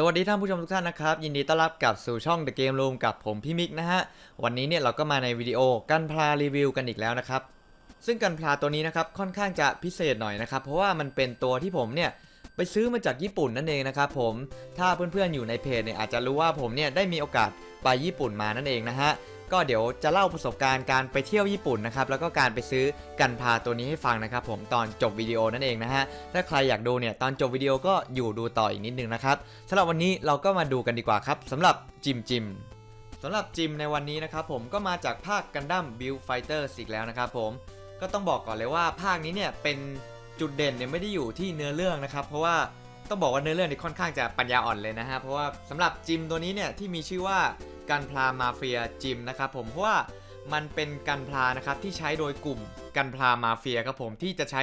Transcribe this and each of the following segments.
สวัสดีท่านผู้ชมทุกท่านนะครับ ยินดีต้อนรับกลับสู่ช่อง The Game Room กับผมพี่มิกนะฮะ วันนี้เนี่ยเราก็มาในวิดีโอกันพลารีวิวกันอีกแล้วนะครับ ซึ่งกันพลาตัวนี้นะครับค่อนข้างจะพิเศษหน่อยนะครับ เพราะว่ามันเป็นตัวที่ผมเนี่ย ไปซื้อมาจากญี่ปุ่นนั่นเองนะครับผม ถ้าเพื่อนๆอยู่ในเพจเนี่ยอาจจะรู้ว่าผมเนี่ยได้มีโอกาสไปญี่ปุ่นมานั่นเองนะฮะก็เดี๋ยวจะเล่าประสบการณ์การไปเที่ยวญี่ปุ่นนะครับแล้วก็การไปซื้อกันพาตัวนี้ให้ฟังนะครับผมตอนจบวิดีโอนั่นเองนะฮะถ้าใครอยากดูเนี่ยตอนจบวิดีโอก็อยู่ดูต่ออีกนิดนึงนะครับสำหรับวันนี้เราก็มาดูกันดีกว่าครับสำหรับจิมจิมสำหรับจิมในวันนี้นะครับผมก็มาจากภาคกันดั้มบิลไฟเตอร์อีกแล้วนะครับผมก็ต้องบอกก่อนเลยว่าภาคนี้เนี่ยเป็น จุดเด่นเนี่ยไม่ได้อยู่ที่เนื้อเรื่องนะครับ เพราะว่าต้องบอกว่าเนื้อเรื่องนี่ค่อนข้างจะปัญญาอ่อนเลยนะฮะ เพราะว่าสำหรับจิมตัวนี้เนี่ยที่มีชื่อว่ากันพลามาเฟียจิมนะครับผมเพราะว่ามันเป็นกันพลานะครับที่ใช้โดยกลุ่มกันพลามาเฟียครับผมที่จะใช้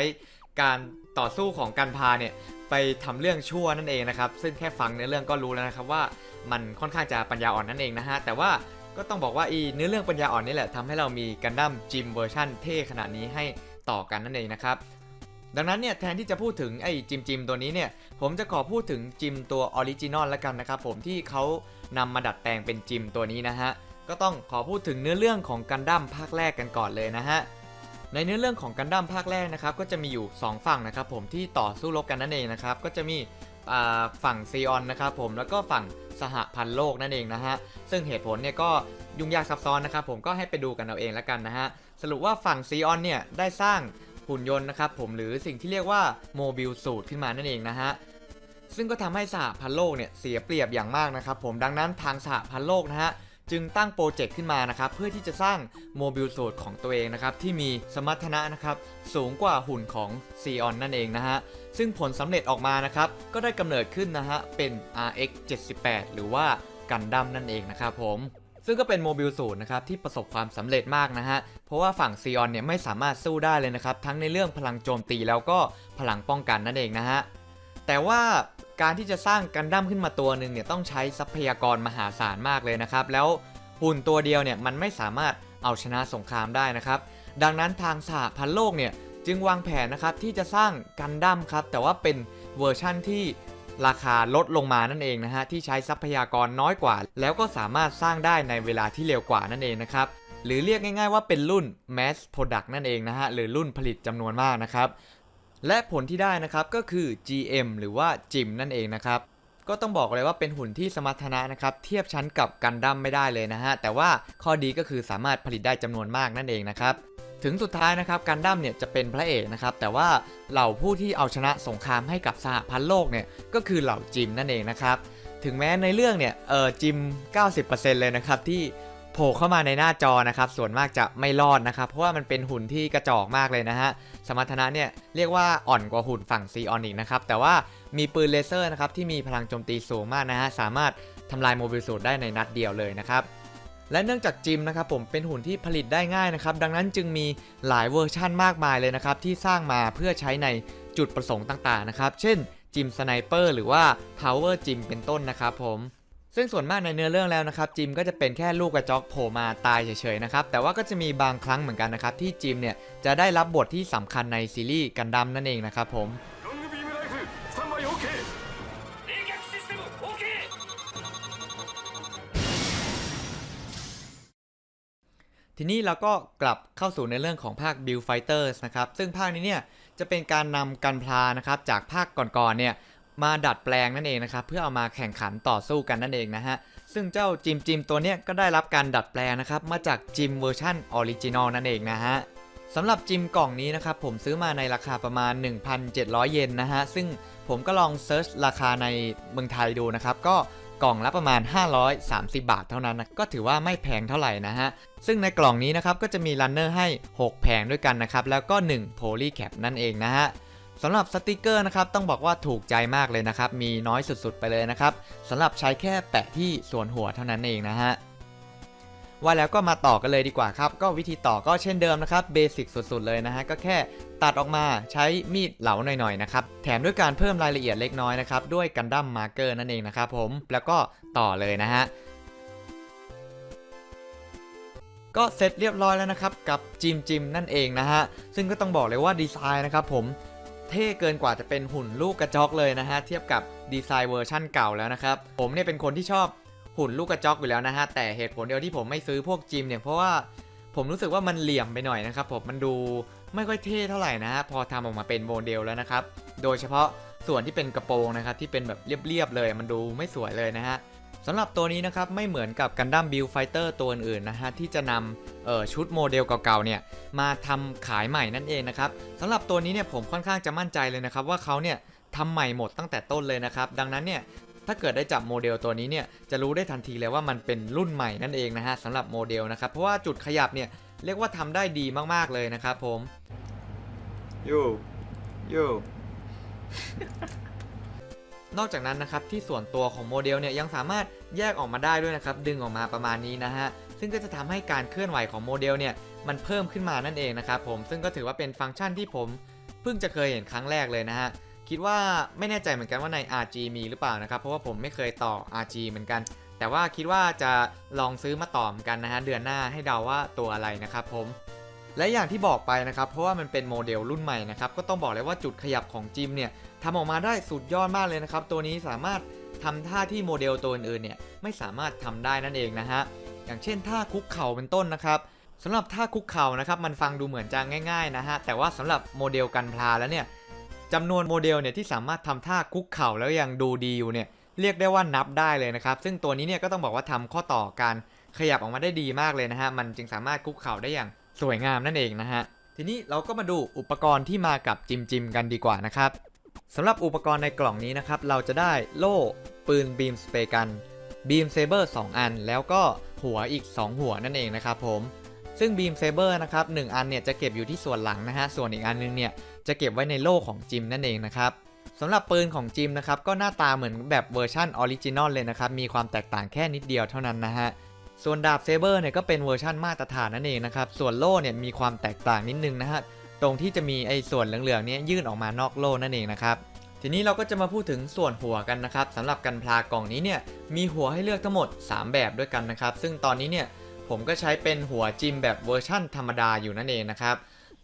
การต่อสู้ของกันพลาเนี่ยไปทำเรื่องชั่วนั่นเองนะครับ ซึ่งแค่ฟังเนื้อเรื่องก็รู้แล้วนะครับว่ามันค่อนข้างจะปัญญาอ่อนนั่นเองนะฮะแต่ว่าก็ต้องบอกว่าอีเนื้อเรื่องปัญญาอ่อนนี่แหละทำให้เรามีกันดั้มจิมเวอร์ชั่นเท่ขนาดนี้ให้ต่อกันนั่นเองนะครับ ดังนั้นเนี่ยแทนที่จะพูดถึงไอ้จิมจิมตัวนี้เนี่ยผมจะขอพูดถึงจิมตัวออริจินอลล้วกันนะครับผมที่เขานำมาดัดแปลงเป็นจิมตัวนี้นะฮะก็ต้องขอพูดถึงเนื้อเรื่องของกันดั้มภาคแรกกันก่อนเลยนะฮะในเนื้อเรื่องของกันดั้มภาคแรกนะครับก็จะมีอยู่ 2 ฝั่งนะครับผมที่ต่อสู้รบกันนั่นเองนะครับก็จะมีฝั่งซีออนนะครับผมแล้วก็ฝั่งสหพันธ์โลกนั่นเองนะฮะซึ่งเหตุผลเนี่ยก็ยุ่งยากซับซ้อนนะครับผมก็ให้ไปดูกันเอาเองแล้วกันนะฮะสรุปว่าฝั่งซีออนเนี่ยได้สร้าง หุ่นยนต์นะครับผมหรือสิ่งที่เรียกว่าโมบิลสูตรขึ้นมานั่นเองนะฮะซึ่งก็ทำให้สหพันธ์โลกเนี่ยเสียเปรียบอย่างมากนะครับผมดังนั้นทางสหพันธ์โลกนะฮะจึงตั้งโปรเจกต์ขึ้นมานะครับเพื่อที่จะสร้างโมบิลสูตรของตัวเองนะครับที่มีสมรรถนะนะครับสูงกว่าหุ่นของซีออนนั่นเองนะฮะซึ่งผลสำเร็จออกมานะครับก็ได้กำเนิดขึ้นนะฮะเป็น RX 78หรือว่ากันดั้มนั่นเองนะครับผม ซึ่งก็เป็นโมบิลสูตรนะครับที่ประสบความสำเร็จมากนะฮะ เพราะว่าฝั่งซีออนเนี่ยไม่สามารถสู้ได้เลยนะครับ ทั้งในเรื่องพลังโจมตีแล้วก็พลังป้องกันนั่นเองนะฮะ แต่ว่าการที่จะสร้างกันดั้มขึ้นมาตัวหนึ่งเนี่ยต้องใช้ทรัพยากรมหาศาลมากเลยนะครับ แล้วหุ่นตัวเดียวเนี่ยมันไม่สามารถเอาชนะสงครามได้นะครับ ดังนั้นทางสหพันธ์โลกเนี่ยจึงวางแผนนะครับที่จะสร้างกันดั้มครับแต่ว่าเป็นเวอร์ชั่นที่ ราคาลดลงมานั่นเองนะฮะที่ใช้ทรัพยากรน้อยกว่า แล้วก็สามารถสร้างได้ในเวลาที่เร็วกว่านั่นเองนะครับหรือเรียกง่ายๆว่าเป็นรุ่น mass product นั่นเองนะฮะหรือรุ่นผลิตจำนวนมากนะครับและผลที่ได้นะครับก็คือ GM หรือว่าจิมนั่นเองนะครับก็ต้องบอกเลยว่าเป็นหุ่นที่สมรรถนะนะครับเทียบชั้นกับกันดั้มไม่ได้เลยนะฮะแต่ว่าข้อดีก็คือสามารถผลิตได้จำนวนมากนั่นเองนะครับ ถึงสุดท้ายนะครับกันดั้มเนี่ยจะเป็นพระเอกนะครับแต่ว่าเหล่าผู้ที่เอาชนะสงครามให้กับสหพันธ์โลกเนี่ยก็คือเหล่าจิมนั่นเองนะครับถึงแม้ในเรื่องเนี่ยเออจิม 90%เลยนะครับที่โผล่เข้ามาในหน้าจอนะครับส่วนมากจะไม่รอดนะครับ เพราะว่ามันเป็นหุ่นที่กระจอกมากเลยนะฮะสมรรถนะเนี่ยเรียกว่าอ่อนกว่าหุ่นฝั่งซีออนิกนะครับแต่ว่ามีปืนเลเซอร์นะครับที่มีพลังโจมตีสูงมากนะฮะสามารถทำลายโมบิลสูตรได้ในนัดเดียวเลยนะครับ และเนื่องจากจิมนะครับผมเป็นหุ่นที่ผลิตได้ง่ายนะครับ ดังนั้นจึงมีหลายเวอร์ชั่นมากมายเลยนะครับที่สร้างมาเพื่อใช้ในจุดประสงค์ต่างๆนะครับ เช่นจิมสไนเปอร์หรือว่า Power จิมเป็นต้นนะครับผมซึ่งส่วนมากในเนื้อเรื่องแล้วนะครับจิมก็จะเป็นแค่ลูกกระจอกโผล่มาตายเฉยๆนะครับแต่ว่าก็จะมีบางครั้งเหมือนกันนะครับที่จิมเนี่ยจะได้รับบทที่สำคัญในซีรีส์กันดั้มนั่นเองนะครับผม ทีนี้เราก็กลับเข้าสู่ในเรื่องของภาค Build Fighters นะครับ ซึ่งภาคนี้เนี่ยจะเป็นการนำกันพลานะครับจากภาคก่อนๆเนี่ยมาดัดแปลงนั่นเองนะครับเพื่อเอามาแข่งขันต่อสู้กันนั่นเองนะฮะซึ่งเจ้าจิมจิมตัวเนี้ยก็ได้รับการดัดแปลงนะครับมาจากจิมเวอร์ชันออริจินอลนั่นเองนะฮะสำหรับจิมกล่องนี้นะครับผมซื้อมาในราคาประมาณ 1,700 เยนนะฮะซึ่งผมก็ลองเซิร์ชราคาในเมืองไทยดูนะครับก็ กล่องละประมาณ 530 บาทเท่านั้นนะก็ถือว่าไม่แพงเท่าไหร่นะฮะ ซึ่งในกล่องนี้นะครับก็จะมีรันเนอร์ให้ 6 แผงด้วยกันนะครับ แล้วก็ 1 Poly Cap นั่นเองนะฮะสำหรับสติกเกอร์นะครับต้องบอกว่าถูกใจมากเลยนะครับ มีน้อยสุดๆไปเลยนะครับสำหรับใช้แค่แปะที่ส่วนหัวเท่านั้นเองนะฮะ ว่าแล้วก็มาต่อกันเลยดีกว่าครับ ก็วิธีต่อก็เช่นเดิมนะครับเบสิกสุดๆเลยนะฮะก็แค่ตัดออกมาใช้มีดเหลาหน่อยๆนะครับแถมด้วยการเพิ่มรายละเอียดเล็กน้อยนะครับด้วยกันดั้มมาร์เกอร์นั่นเองนะครับผมแล้วก็ต่อเลยนะฮะก็เสร็จเรียบร้อยแล้วนะครับกับจิมจิมนั่นเองนะฮะซึ่งก็ต้องบอกเลยว่าดีไซน์นะครับผมเท่เกินกว่าจะเป็นหุ่นลูกกระจอกเลยนะฮะเทียบกับดีไซน์เวอร์ชั่นเก่าแล้วนะครับผมเนี่ยเป็นคนที่ชอบ หุ่นลูกกระจอกอยู่แล้วนะฮะ แต่เหตุผลเดียวที่ผมไม่ซื้อพวกจิมเนี่ยเพราะว่าผมรู้สึกว่ามันเหลี่ยมไปหน่อยนะครับผมมันดูไม่ค่อยเท่เท่าไหร่นะฮะพอทำออกมาเป็นโมเดลแล้วนะครับ โดยเฉพาะส่วนที่เป็นกระโปรงนะครับที่เป็นแบบเรียบๆเลย มันดูไม่สวยเลยนะฮะสำหรับตัวนี้นะครับไม่เหมือนกับกันดั้มบิลไฟเตอร์ตัวอื่นๆนะฮะที่จะนำออชุดโมเดลเก่าๆเนี่ยมาทำขายใหม่นั่นเองนะครับสำหรับตัวนี้เนี่ยผมค่อนข้างจะมั่นใจเลยนะครับว่าเขาเนี่ยทำใหม่หมดตั้งแต่ต้นเลยนะครับ ดังนั้นเนี่ย ถ้าเกิดได้จับโมเดลตัวนี้เนี่ยจะรู้ได้ทันทีเลยว่ามันเป็นรุ่นใหม่นั่นเองนะฮะสำหรับโมเดลนะครับเพราะว่าจุดขยับเนี่ยเรียกว่าทำได้ดีมากๆเลยนะครับผมโยโยนอกจากนั้นนะครับที่ส่วนตัวของโมเดลเนี่ยยังสามารถแยกออกมาได้ด้วยนะครับดึงออกมาประมาณนี้นะฮะซึ่งก็จะทำให้การเคลื่อนไหวของโมเดลเนี่ยมันเพิ่มขึ้นมานั่นเองนะครับผมซึ่งก็ถือว่าเป็นฟังก์ชันที่ผมเพิ่งจะเคยเห็นครั้งแรกเลยนะฮะ คิดว่าไม่แน่ใจเหมือนกันว่าใน RG มีหรือเปล่านะครับ เพราะว่าผมไม่เคยต่อ RG เหมือนกัน แต่ว่าคิดว่าจะลองซื้อมาต่อมกันนะฮะเดือนหน้าให้เดาว่าตัวอะไรนะครับผมและอย่างที่บอกไปนะครับ เพราะว่ามันเป็นโมเดลรุ่นใหม่นะครับ ก็ต้องบอกเลยว่าจุดขยับของจิมเนี่ยทำออกมาได้สุดยอดมากเลยนะครับ ตัวนี้สามารถทำท่าที่โมเดลตัวอื่นๆเนี่ยไม่สามารถทำได้นั่นเองนะฮะ อย่างเช่นท่าคุกเข่าเป็นต้นนะครับสำหรับท่าคุกเข่านะครับ มันฟังดูเหมือนจะง่าย ๆนะฮะ แต่ว่าสำหรับโมเดลกันพลาแล้วเนี่ย จำนวนโมเดลเนี่ยที่สามารถทำท่าคุกเข่าแล้วยังดูดีอยู่เนี่ยเรียกได้ว่านับได้เลยนะครับ ซึ่งตัวนี้เนี่ยก็ต้องบอกว่าทำข้อต่อการขยับออกมาได้ดีมากเลยนะฮะ มันจึงสามารถคุกเข่าได้อย่างสวยงามนั่นเองนะฮะ ทีนี้เราก็มาดูอุปกรณ์ที่มากับจิมจิมกันดีกว่านะครับสำหรับอุปกรณ์ในกล่องนี้นะครับ เราจะได้โล่ ปืนบีมสเปกันบีมเซเบอร์2อัน แล้วก็หัวอีก 2 หัวนั่นเองนะครับผม ซึ่งบีมเซเบอร์นะครับหนึ่งอันเนี่ยจะเก็บอยู่ที่ส่วนหลังนะฮะ ส่วนอีกอันนึงเนี่ยจะเก็บไว้ในโล่ของจิมนั่นเองนะครับสำหรับปืนของจิมนะครับก็หน้าตาเหมือนแบบเวอร์ชันออริจินอลเลยนะครับ มีความแตกต่างแค่นิดเดียวเท่านั้นนะฮะ ส่วนดาบเซเบอร์เนี่ยก็เป็นเวอร์ชั่นมาตรฐานนั่นเองนะครับ ส่วนโล่เนี่ยมีความแตกต่างนิดนึงนะฮะ ตรงที่จะมีไอ้ส่วนเหลืองๆเนี้ยื่นออกมานอกโล่นั่นเองนะครับ ทีนี้เราก็จะมาพูดถึงส่วนหัวกันนะครับสำหรับกันพลากล่องนี้เนี่ยมีหัวให้เลือกทั้งหมด 3 แบบด้วยกันนะครับ ซึ่งตอนนี้เนี่ย ผมก็ใช้เป็นหัวจิมแบบเวอร์ชั่นธรรมดาอยู่นั่นเองนะครับ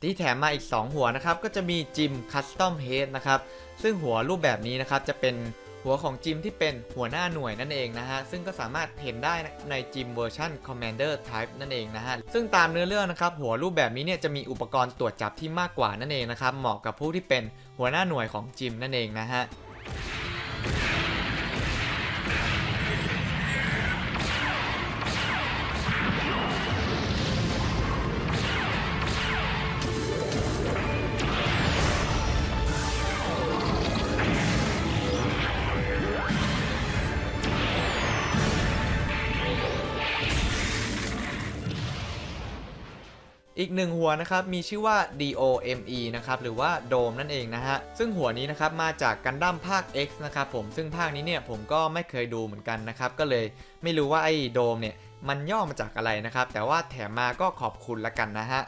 ที่แถมมาอีก 2 หัวนะครับก็จะมีจิมคัสตอมเฮดนะครับซึ่งหัวรูปแบบนี้นะครับจะเป็นหัวของจิมที่เป็นหัวหน้าหน่วยนั่นเองนะฮะ ซึ่งก็สามารถเห็นได้ในจิมเวอร์ชัน Commander Type นั่นเองนะฮะ ซึ่งตามเนื้อเรื่องนะครับ หัวรูปแบบนี้เนี่ยจะมีอุปกรณ์ตรวจจับที่มากกว่านั่นเองนะครับ เหมาะกับผู้ที่เป็นหัวหน้าหน่วยของจิมนั่นเองนะฮะ อีกหนึ่งหัวนะครับมีชื่อว่า DOME นะครับหรือว่าโดมนั่นเองนะฮะซึ่งหัวนี้นะครับมาจากกันดั้มภาค X นะครับผมซึ่งภาคนี้เนี่ยผมก็ไม่เคยดูเหมือนกันนะครับก็เลยไม่รู้ว่าไอ้โดมเนี่ยมันย่อมาจากอะไรนะครับแต่ว่าแถมมาก็ขอบคุณละกันนะฮะ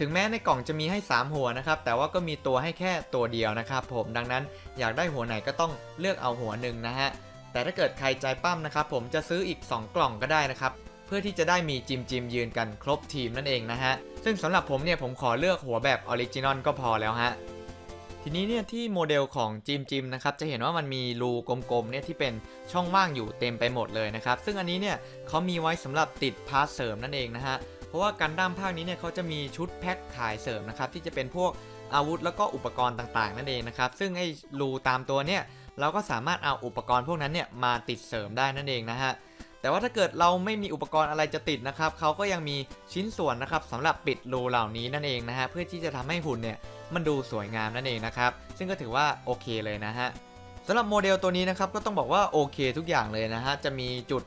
ถึงแม้ในกล่องจะมีให้ 3 หัวนะครับแต่ว่าก็มีตัวให้แค่ตัวเดียวนะครับผมดังนั้นอยากได้หัวไหนก็ต้องเลือกเอาหัวหนึ่งนะฮะแต่ถ้าเกิดใครใจปั้มนะครับผมจะซื้ออีก 2 กล่องก็ได้นะครับ พื่อที่จะได้มีจิมจิมยืนกันครบทีมนั่นเองนะฮะ ซึ่งสำหรับผมเนี่ยผมขอเลือกหัวแบบออริจินอลก็พอแล้วฮะทีนี้เนี่ยที่โมเดลของจิมจิมนะครับจะเห็นว่ามันมีรูกลมๆเนี่ยที่เป็นช่องว่างอยู่เต็มไปหมดเลยนะครับ ซึ่งอันนี้เนี่ยเขามีไว้สำหรับติดพาร์ทเสริมนั่นเองนะฮะเพราะว่ากันดั้มภาคนี้เนี่ยเขาจะมีชุดแพ็คขายเสริมนะครับที่จะเป็นพวกอาวุธแล้วก็อุปกรณ์ต่างๆ นั่นเองนะครับ ซึ่งไอ้รูตามตัวเนี่ยเราก็สามารถเอาอุปกรณ์พวกนั้นเนี่ยมาติดเสริมได้นั่นเองนะฮะ แต่ว่าถ้าเกิดเราไม่มีอุปกรณ์อะไรจะติดนะครับเขาก็ยังมีชิ้นส่วนนะครับสำหรับปิดรูเหล่านี้นั่นเองนะฮะเพื่อที่จะทำให้หุ่นเนี่ยมันดูสวยงามนั่นเองนะครับซึ่งก็ถือว่าโอเคเลยนะฮะสำหรับโมเดลตัวนี้นะครับก็ต้องบอกว่าโอเคทุกอย่างเลยนะฮะจะมีจุด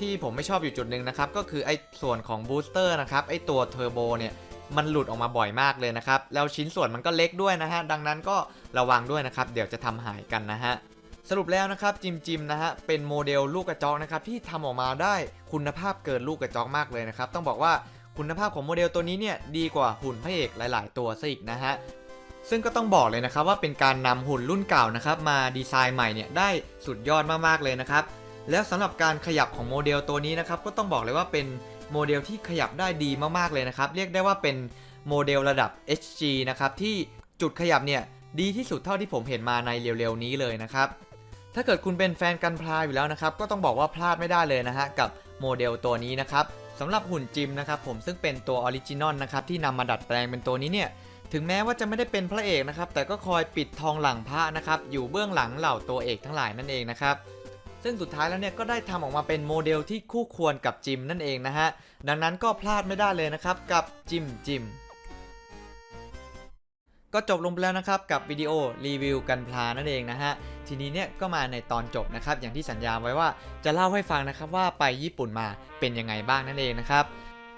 ที่ผมไม่ชอบอยู่จุดหนึ่งนะครับก็คือไอ้ส่วนของบูสเตอร์นะครับไอ้ตัวเทอร์โบเนี่ยมันหลุดออกมาบ่อยมากเลยนะครับแล้วชิ้นส่วนมันก็เล็กด้วยนะฮะดังนั้นก็ระวังด้วยนะครับเดี๋ยวจะทำหายกันนะฮะ สรุปแล้วนะครับจิมจิมนะฮะเป็นโมเดลลูกกระจอกนะครับที่ทำออกมาได้คุณภาพเกินลูกกระจอกมากเลยนะครับต้องบอกว่าคุณภาพของโมเดลตัวนี้เนี่ยดีกว่าหุ่นพระเอกหลาย ๆ ตัวซะอีกนะฮะซึ่งก็ต้องบอกเลยนะครับว่าเป็นการนำหุ่นรุ่นเก่านะครับมาดีไซน์ใหม่เนี่ยได้สุดยอดมากๆเลยนะครับแล้วสำหรับการขยับของโมเดลตัวนี้นะครับก็ต้องบอกเลยว่าเป็นโมเดลที่ขยับได้ดีมากๆเลยนะครับเรียกได้ว่าเป็นโมเดลระดับ HG นะครับที่จุดขยับเนี่ยดีที่สุดเท่าที่ผมเห็นมาในเร็วๆนี้เลยนะครับ ถ้าเกิดคุณเป็นแฟนกันพลาอยู่แล้วนะครับ ก็ต้องบอกว่าพลาดไม่ได้เลยนะฮะกับโมเดลตัวนี้นะครับสำหรับหุ่นจิมนะครับผมซึ่งเป็นตัวออริจินอลนะครับที่นำมาดัดแปลงเป็นตัวนี้เนี่ยถึงแม้ว่าจะไม่ได้เป็นพระเอกนะครับแต่ก็คอยปิดทองหลังพระนะครับอยู่เบื้องหลังเหล่าตัวเอกทั้งหลายนั่นเองนะครับซึ่งสุดท้ายแล้วเนี่ยก็ได้ทำออกมาเป็นโมเดลที่คู่ควรกับจิมนั่นเองนะฮะดังนั้นก็พลาดไม่ได้เลยนะครับกับจิมจิมก็จบลงไปแล้วนะครับกับวิดีโอรีวิวกันพลานั่นเองนะฮะ ทีนี้เนี่ยก็มาในตอนจบนะครับ อย่างที่สัญญาไว้ว่าจะเล่าให้ฟังนะครับว่าไปญี่ปุ่นมาเป็นยังไงบ้างนั่นเองนะครับ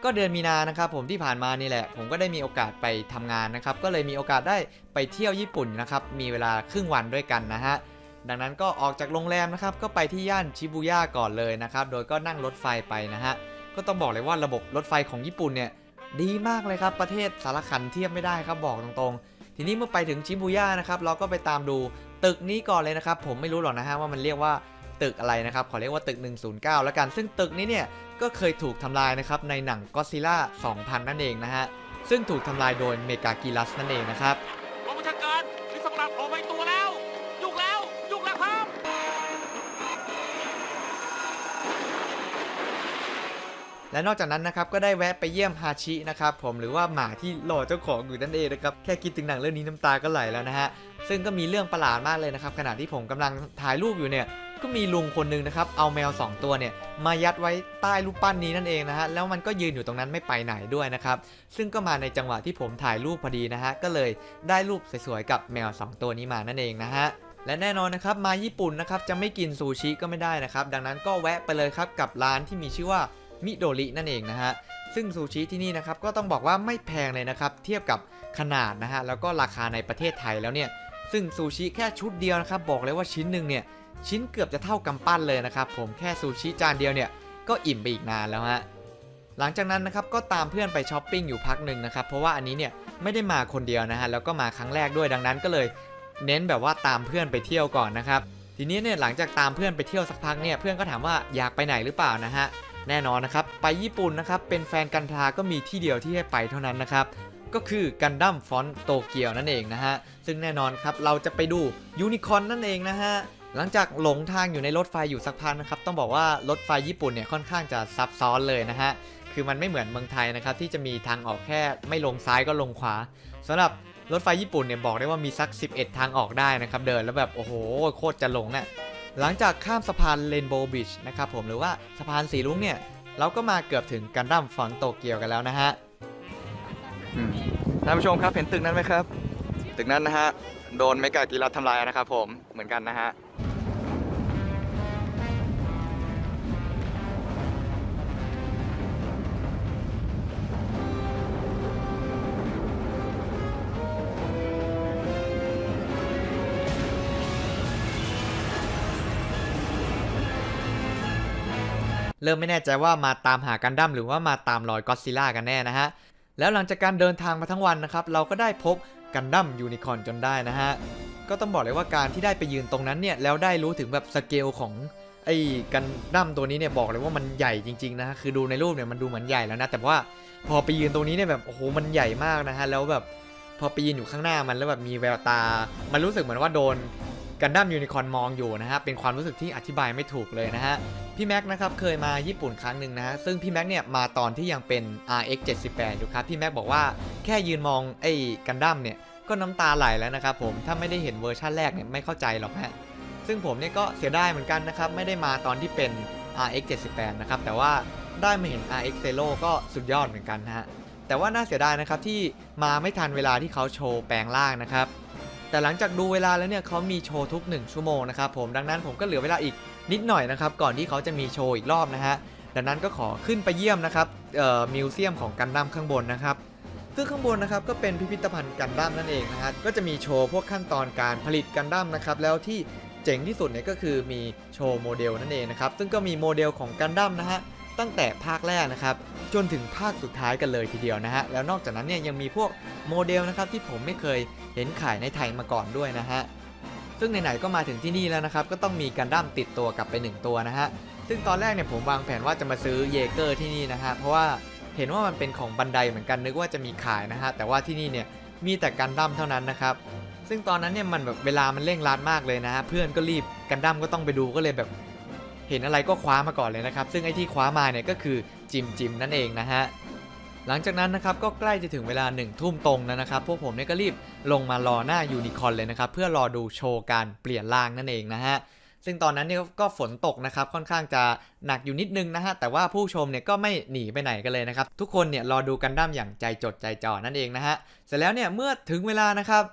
ก็เดือนมีนานะครับผมที่ผ่านมานี่แหละ ผมก็ได้มีโอกาสไปทำงานนะครับ ก็เลยมีโอกาสได้ไปเที่ยวญี่ปุ่นนะครับมีเวลาครึ่งวันด้วยกันนะฮะดังนั้นก็ออกจากโรงแรมนะครับก็ไปที่ย่านชิบูย่าก่อนเลยนะครับโดยก็นั่งรถไฟไปนะฮะก็ต้องบอกเลยว่าระบบรถไฟของญี่ปุ่นเนี่ยดีมากเลยครับประเทศสารคันเทียบไม่ได้ครับบอกตรงๆ ทีนี้เมื่อไปถึงชิบูย่านะครับเราก็ไปตามดู ตึกนี้ก่อนเลยนะครับ ผมไม่รู้หรอกนะฮะว่ามันเรียกว่าตึกอะไรนะครับ ขอเรียกว่าตึก 109 แล้วกัน ซึ่งตึกนี้เนี่ยก็เคยถูกทำลายนะครับในหนังก็ซิล่า2000 นั่นเองนะฮะ ซึ่งถูกทำลายโดยเมกากิลัสนั่นเองนะครับกองบัญชาการมีสัตว์ประหลาดโผล่มาอีกตัวแล้ว ยุ่งแล้ว ยุ่งแล้วครับ และนอกจากนั้นนะครับก็ได้แวะไปเยี่ยมฮาชินะครับผมหรือว่าหมาที่รอเจ้าของอยู่นั่นเองนะครับ แค่คิดถึงหนังเรื่องนี้น้ำตาก็ไหลแล้วนะฮะ ซึ่งก็มีเรื่องประหลาดมากเลยนะครับขณะที่ผมกำลังถ่ายรูปอยู่เนี่ยก็มีลุงคนหนึงนะครับเอาแมว 2 ตัวเนี่ยมายัดไว้ใต้รูปปั้นนี้นั่นเองนะฮะแล้วมันก็ยืนอยู่ตรงนั้นไม่ไปไหนด้วยนะครับซึ่งก็มาในจังหวะที่ผมถ่ายรูปพอดีนะฮะก็เลยได้รูปสวยๆกับแมว 2 ตัวนี้มานั่นเองนะฮะและแน่นอนนะครับมาญี่ปุ่นนะครับจะไม่กินซูชิก็ไม่ได้นะครับดังนั้นก็แวะไปเลยครับกับร้านที่มีชื่อว่ามิโดรินั่นเองนะฮะซึ่งซูชิที่นี่นะครับก็ต้องบอกว่าไม่แพงเลยนะครับเทียบกับขนาดนะฮะแล้วก็ราคาในประเทศไทยแล้วเนี่ย ซึ่งซูชิแค่ชุดเดียวนะครับบอกเลยว่าชิ้นหนึ่งเนี่ยชิ้นเกือบจะเท่ากำปั้นเลยนะครับผมแค่ซูชิจานเดียวเนี่ยก็อิ่มไปอีกนานแล้วฮะหลังจากนั้นนะครับก็ตามเพื่อนไปช้อปปิ้งอยู่พักหนึ่งนะครับเพราะว่าอันนี้เนี่ยไม่ได้มาคนเดียวนะฮะแล้วก็มาครั้งแรกด้วยดังนั้นก็เลย เน้นแบบว่าตามเพื่อนไปเที่ยวก่อนนะครับทีนี้เนี่ยหลังจากตามเพื่อนไปเที่ยวสักพักเนี่ยเพื่อนก็ถามว่าอยากไปไหนหรือเปล่านะฮะ แน่นอนนะครับ ไปญี่ปุ่นนะครับ เป็นแฟนกันพลาก็มีที่เดียวที่ให้ไปเท่านั้นนะครับ ก็คือกันดั้มฟอนโตเกียวนั่นเองนะฮะ ซึ่งแน่นอนครับ เราจะไปดูยูนิคอนนั่นเองนะฮะ หลังจากหลงทางอยู่ในรถไฟอยู่สักพักนะครับ ต้องบอกว่ารถไฟญี่ปุ่นเนี่ยค่อนข้างจะซับซ้อนเลยนะฮะ คือมันไม่เหมือนเมืองไทยนะครับที่จะมีทางออกแค่ไม่ลงซ้ายก็ลงขวาสำหรับรถไฟญี่ปุ่นเนี่ยบอกได้ว่ามีสัก 11 ทางออกได้นะครับเดินแล้วแบบโอ้โหโคตรจะหลงอะ่ะ หลังจากข้ามสะพานเรนโบว์บ i ิ g นะครับผมหรือว่าสะพานสีรุ้งเนี่ย เราก็มาเกือบถึงกันดั้มฟอนโตเกียวกันแล้วนะฮะท่านผู้ชมครับเห็นตึกนั้นไหมครับ ตึกนั้นนะฮะ โดนเมกากิรัสทำลายนะครับผมเหมือนกันนะฮะ เริ่มไม่แน่ใจว่ามาตามหากันดั้มหรือว่ามาตามรอยก็อดซิล่ากันแน่นะฮะ แล้วหลังจากการเดินทางมาทั้งวันนะครับ เราก็ได้พบกันดั้มยูนิคอร์นจนได้นะฮะ ก็ต้องบอกเลยว่าการที่ได้ไปยืนตรงนั้นเนี่ย แล้วได้รู้ถึงแบบสเกลของไอ้กันดั้มตัวนี้เนี่ยบอกเลยว่ามันใหญ่จริงๆนะฮะ คือดูในรูปเนี่ยมันดูเหมือนใหญ่แล้วนะ แต่ว่าพอไปยืนตรงนี้เนี่ยแบบโอ้โหมันใหญ่มากนะฮะ แล้วแบบพอไปยืนอยู่ข้างหน้ามันแล้วแบบมีแววตา มันรู้สึกเหมือนว่าโดน กันดั้มยูนิคอร์นมองอยู่นะฮะเป็นความรู้สึกที่อธิบายไม่ถูกเลยนะฮะพี่แม็กนะครับเคยมาญี่ปุ่นครั้งหนึ่งนะฮะซึ่งพี่แม็กเนี่ยมาตอนที่ยังเป็น RX 78อยู่ครับพี่แม็กบอกว่าแค่ยืนมองไอ้กันดั้มเนี่ยก็น้ำตาไหลแล้วนะครับผมถ้าไม่ได้เห็นเวอร์ชันแรกเนี่ยไม่เข้าใจหรอกฮะซึ่งผมเนี่ยก็เสียดายเหมือนกันนะครับไม่ได้มาตอนที่เป็น RX 78นะครับแต่ว่าได้มาเห็น RX Zero ก็สุดยอดเหมือนกันนะฮะแต่ว่าน่าเสียดายนะครับที่มาไม่ทันเวลาที่เขาโชว์แปลงร่างนะครับ แต่หลังจากดูเวลาแล้วเนี่ยเขามีโชว์ทุก 1 ชั่วโมงนะครับผมดังนั้นผมก็เหลือเวลาอีกนิดหน่อยนะครับก่อนที่เขาจะมีโชว์อีกรอบนะฮะดังนั้นก็ขอขึ้นไปเยี่ยมนะครับเอ่อมิวเซียมของกันดั้มข้างบนนะครับซึ่งข้างบนนะครับก็เป็นพิพิธภัณฑ์กันดั้มนั่นเองนะฮะก็จะมีโชว์พวกขั้นตอนการผลิตกันดั้มนะครับแล้วที่เจ๋งที่สุดเนี่ยก็คือมีโชว์โมเดลนั่นเองนะครับซึ่งก็มีโมเดลของกันดั้มนะฮะ ตั้งแต่ภาคแรกนะครับจนถึงภาคสุดท้ายกันเลยทีเดียวนะฮะแล้วนอกจากนั้นเนี่ยยังมีพวกโมเดลนะครับที่ผมไม่เคยเห็นขายในไทยมาก่อนด้วยนะฮะซึ่งไหนๆก็มาถึงที่นี่แล้วนะครับก็ต้องมีกันดั้มติดตัวกลับไป 1 ตัวนะฮะซึ่งตอนแรกเนี่ยผมวางแผนว่าจะมาซื้อเยเกอร์ที่นี่นะฮะเพราะว่าเห็นว่ามันเป็นของบันไดเหมือนกันนึกว่าจะมีขายนะฮะแต่ว่าที่นี่เนี่ยมีแต่กันดั้มเท่านั้นนะครับซึ่งตอนนั้นเนี่ยมันแบบเวลามันเร่งรัดมากเลยนะฮะเพื่อนก็รีบกันดั้มก็ต้องไปดูก็เลยแบบ เห็นอะไรก็คว้ามาก่อนเลยนะครับ ซึ่งไอ้ที่คว้ามาเนี่ยก็คือจิมจิมนั่นเองนะฮะหลังจากนั้นนะครับก็ใกล้จะถึงเวลา1นึ่ทุ่มตรงแล้วนะครับพวกผมเนี่ยก็รีบลงมารอหน้ายูนิคอร์นเลยนะครับเพื่อรอดูโชว์การเปลี่ยนร่างนั่นเองนะฮะซึ่งตอนนั้นเนี่ยก็ฝนตกนะครับค่อนข้างจะหนักอยู่นิดนึงนะฮะแต่ว่าผู้ชมเนี่ยก็ไม่หนีไปไหนกันเลยนะครับทุกคนเนี่ยรอดูกันดั้มอย่างใจจดใจจ่อนั่นเองนะฮะเสร็จแล้วเนี่ยเมื่อถึงเวลานะครับ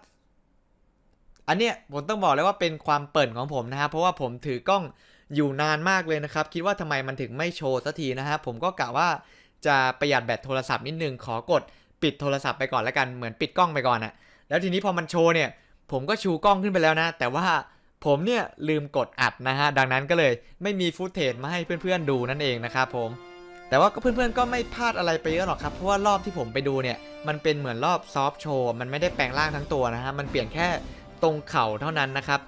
อันเนี้ยผมต้องบอกเลยว่าเป็นความเปิ่นของผมนะฮะเพราะว่าผมถือกล้อง อยู่นานมากเลยนะครับ คิดว่าทำไมมันถึงไม่โชว์สักทีนะฮะผมก็กะว่าจะประหยัดแบตโทรศัพท์นิดนึงขอกดปิดโทรศัพท์ไปก่อนแล้วกันเหมือนปิดกล้องไปก่อนอะแล้วทีนี้พอมันโชว์เนี่ยผมก็ชูกล้องขึ้นไปแล้วนะ แต่ว่าผมเนี่ยลืมกดอัดนะฮะดังนั้นก็เลยไม่มีฟุตเทจมาให้เพื่อนๆดูนั่นเองนะครับผมแต่ว่าก็เพื่อนๆก็ไม่พลาดอะไรไปเยอะหรอกครับ เพราะว่ารอบที่ผมไปดูเนี่ย มันเป็นเหมือนรอบซอฟโชว์ มันไม่ได้แปลงร่างทั้งตัวนะฮะ มันเปลี่ยนแค่ตรงเข่าเท่านั้นนะครับ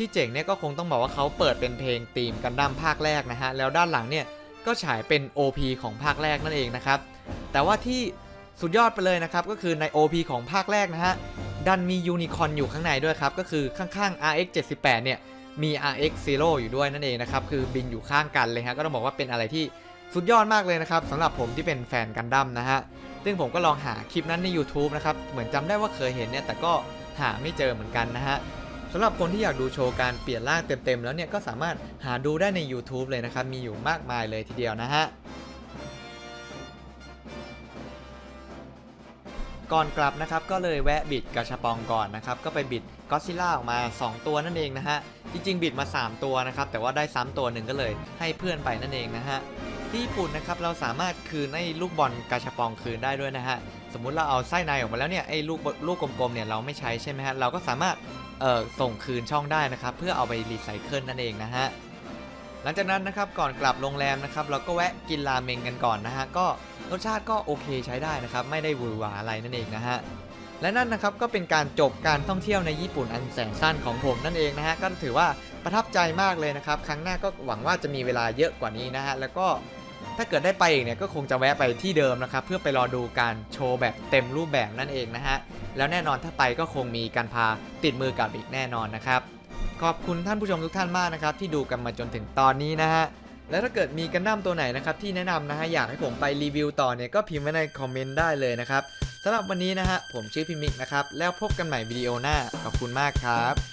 ที่เจ๋งเนี่ยก็คงต้องบอกว่าเขาเปิดเป็นเพลงธีมกันดั้มภาคแรกนะฮะ แล้วด้านหลังเนี่ยก็ฉายเป็น OP ของภาคแรกนั่นเองนะครับ แต่ว่าที่สุดยอดไปเลยนะครับ ก็คือใน OP ของภาคแรกนะฮะ ดันมียูนิคอร์นอยู่ข้างในด้วยครับ ก็คือข้างๆ RX 78เนี่ยมี RX Zero อยู่ด้วยนั่นเองนะครับ คือบินอยู่ข้างกันเลยฮะ ก็ต้องบอกว่าเป็นอะไรที่สุดยอดมากเลยนะครับสำหรับผมที่เป็นแฟนกันดั้มนะฮะ ซึ่งผมก็ลองหาคลิปนั้นใน YouTube นะครับ เหมือนจำได้ว่าเคยเห็นเนี่ย แต่ก็หาไม่เจอเหมือนกันนะฮะ สำหรับคนที่อยากดูโชว์การเปลี่ยนร่างเต็มๆแล้วเนี่ยก็สามารถหาดูได้ใน YouTube เลยนะครับ มีอยู่มากมายเลยทีเดียวนะฮะก่อนกลับนะครับก็เลยแวะบิดกระชับองก่อนนะครับก็ไปบิดก็ซิล่าออกมา 2 ตัวนั่นเองนะฮะจริงๆ บิดมา 3 ตัวนะครับแต่ว่าได้ซ้ำตัวหนึ่งก็เลยให้เพื่อนไปนั่นเองนะฮะ ที่ญี่ปุ่นนะครับเราสามารถคืนไอ้ลูกบอลกาชาปองคืนได้ด้วยนะฮะสมมุติเราเอาไส้ในออกมาแล้วเนี่ยไอ้ลูกลูกกลมๆเนี่ยเราไม่ใช้ใช่ไหมฮะเราก็สามารถเอ่อส่งคืนช่องได้นะครับเพื่อเอาไปรีไซเคิลนั่นเองนะฮะหลังจากนั้นนะครับก่อนกลับโรงแรมนะครับเราก็แวะกินราเมงกันก่อนนะฮะก็รสชาติก็โอเคใช้ได้นะครับไม่ได้หวือหวาอะไรนั่นเองนะฮะและนั่นนะครับก็เป็นการจบการท่องเที่ยวในญี่ปุ่นอันแสนสั้นของผมนั่นเองนะฮะก็ถือว่าประทับใจมากเลยนะครับ ครั้งหน้าก็หวังว่าจะมีเวลาเยอะกว่านี้นะฮะแล้วก็ ถ้าเกิดได้ไปอีกเนี่ยก็คงจะแวะไปที่เดิมนะครับ เพื่อไปรอดูการโชว์แบบเต็มรูปแบบนั่นเองนะฮะ แล้วแน่นอนถ้าไปก็คงมีการพาติดมือกับอีกแน่นอนนะครับ ขอบคุณท่านผู้ชมทุกท่านมากนะครับ ที่ดูกันมาจนถึงตอนนี้นะฮะและถ้าเกิดมีกันดั้มตัวไหนนะครับที่แนะนำนะฮะอยากให้ผมไปรีวิวต่อเนี่ยก็พิมพ์ไว้ในคอมเมนต์ได้เลยนะครับสำหรับวันนี้นะฮะผมชื่อพิมิกนะครับแล้วพบกันใหม่วิดีโอหน้าขอบคุณมากครับ